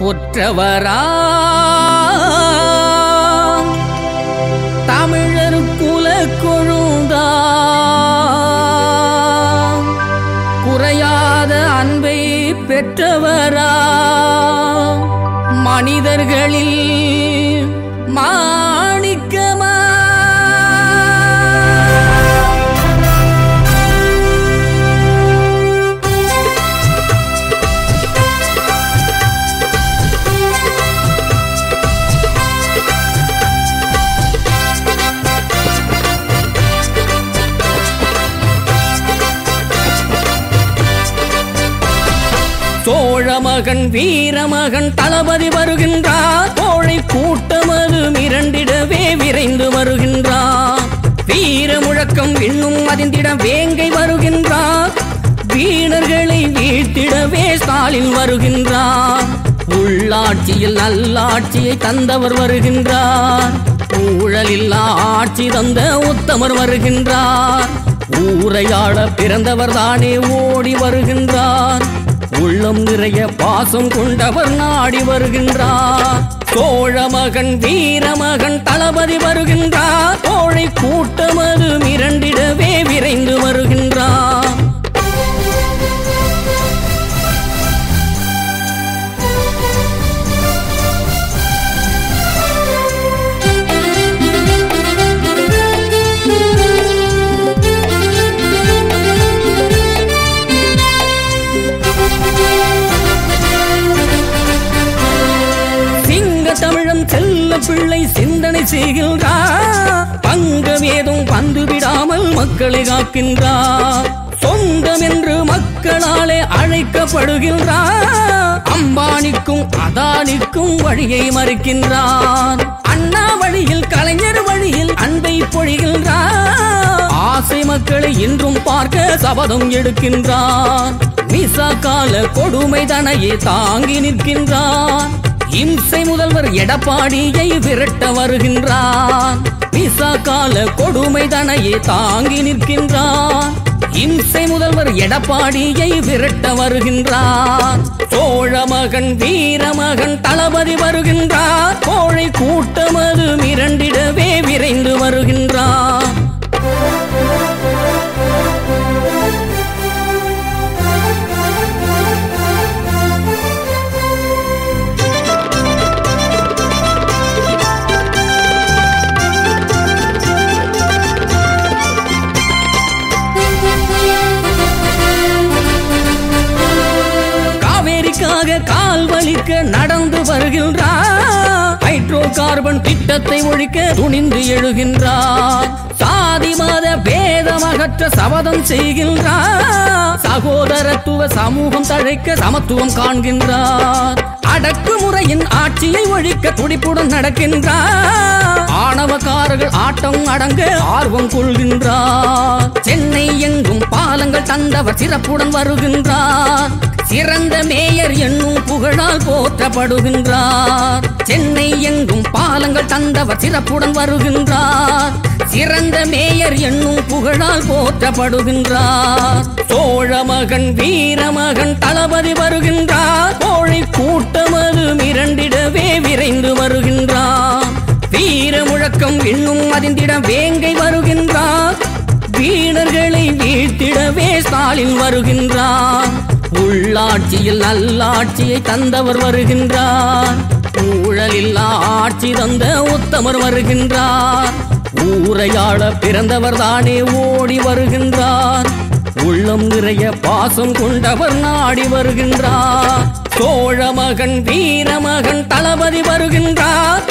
ஒற்றவரா? தமிழர் குல கொழுந்தா? குறையாத அன்பை பெற்றவரா? மனிதர்களில் மா வீரமகன் மகன் வீரமகன் தளபதி வருகின்றார். கோழை கூட்டமது மிரண்டிடவே விரைந்து வருகின்றார். வீர முழக்கம் இன்னும் அதிர்ந்திட வேங்கை வருகின்றார். வீணர்களை வீழ்த்திடவே ஸ்டாலின் வருகின்றார். உள்ளாட்சியில் நல்லாட்சியை தந்தவர் வருகின்றார். ஊழலில்லா ஆட்சி தந்த உத்தமர் வருகின்றார். ஊரையாட பிறந்தவர் தானே ஓடி வருகின்றார். உள்ளம் நிறைய பாசம் கொண்டவர் நாடி வருகின்றார். சோழ மகன் வீரமகன் தளபதி வருகின்றார். கோழை கூட்டமது மிரண்டிடவே விரைந்து வருகின்றார். தமிழன் தமிழம் செல்ல பிள்ளை சிந்தனை செய்கின்றார் பங்கம் ஏதும் வந்துவிடாமல் மக்களை காக்கின்றார் சொந்தம் என்று மக்களாலே அழைக்கப்படுகின்றார் அம்பானிக்கும் அதானிக்கும் வழியை மறுக்கின்றார் அண்ணா வழியில் கலைஞர் வழியில் அன்பை பொழிகின்றார் ஆசை மக்களை இன்றும் பார்க்க சபதம் எடுக்கின்றார் மிசா கால கொடுமை தனையே தாங்கி நிற்கின்றார் இம்சை முதல்வர் எடப்பாடியை விரட்ட வருகின்றார் விசா கால கொடுமை தனையே தாங்கி நிற்கின்றார் இம்சை முதல்வர் எடப்பாடியை விரட்ட வருகின்றார் சோழ மகன் வீரமகன் தளபதி வருகின்றார். கோழை கூட்டமது மிரண்டிடவே விரைந்து வருகின்றார் ஒழிக்க நடந்து வருகின்றார். ஹைட்ரோ கார்பன் திட்டத்தை ஒழிக்க துணிந்து எழுகின்றார். சாதி மத பேதமகற்ற சபதம் செய்கின்றார். சகோதரத்துவ சமூகம் தழைக்க சமத்துவம் காண்கின்றார். அடக்குமுறையின் ஆட்சியை ஒழிக்க துடிப்புடன் நடக்கின்றார். ஆணவக்காரர்கள் ஆட்டம் அடங்க ஆர்வம் கொள்கின்றார். சென்னை எங்கும் பாலங்கள் தந்தவர் சிறப்புடன் வருகின்றார். சிறந்த மேயர் என்னும் புகழால் போற்றப்படுகின்றார். சென்னை எங்கும் பாலங்கள் தந்தவர் சிறப்புடன் வருகின்றார். சிறந்த மேயர் என்னும் புகழால் போற்றப்படுகின்றார். சோழ மகன் வீரமகன் தளபதி வருகின்றார். கோழை கூட்டமது மிரண்டிடவே விரைந்து வருகின்றார். வீர முழக்கம் இன்னும் அதிர்ந்திட வேங்கை வருகின்றார். வீணர்களை வீழ்த்திடவே ஸ்டாலின் வருகின்றார். உள்ளாட்சியில் நல்லாட்சியை தந்தவர் வருகின்றார். ஊழலில்லா ஆட்சி தந்த உத்தமர் வருகின்றார். ஊரையாள பிறந்தவர் தானே ஓடி வருகின்றார். உள்ளம் நிறைய பாசம் கொண்டவர் நாடி வருகின்றார். சோழ மகன் வீரமகன் தளபதி வருகின்றார்.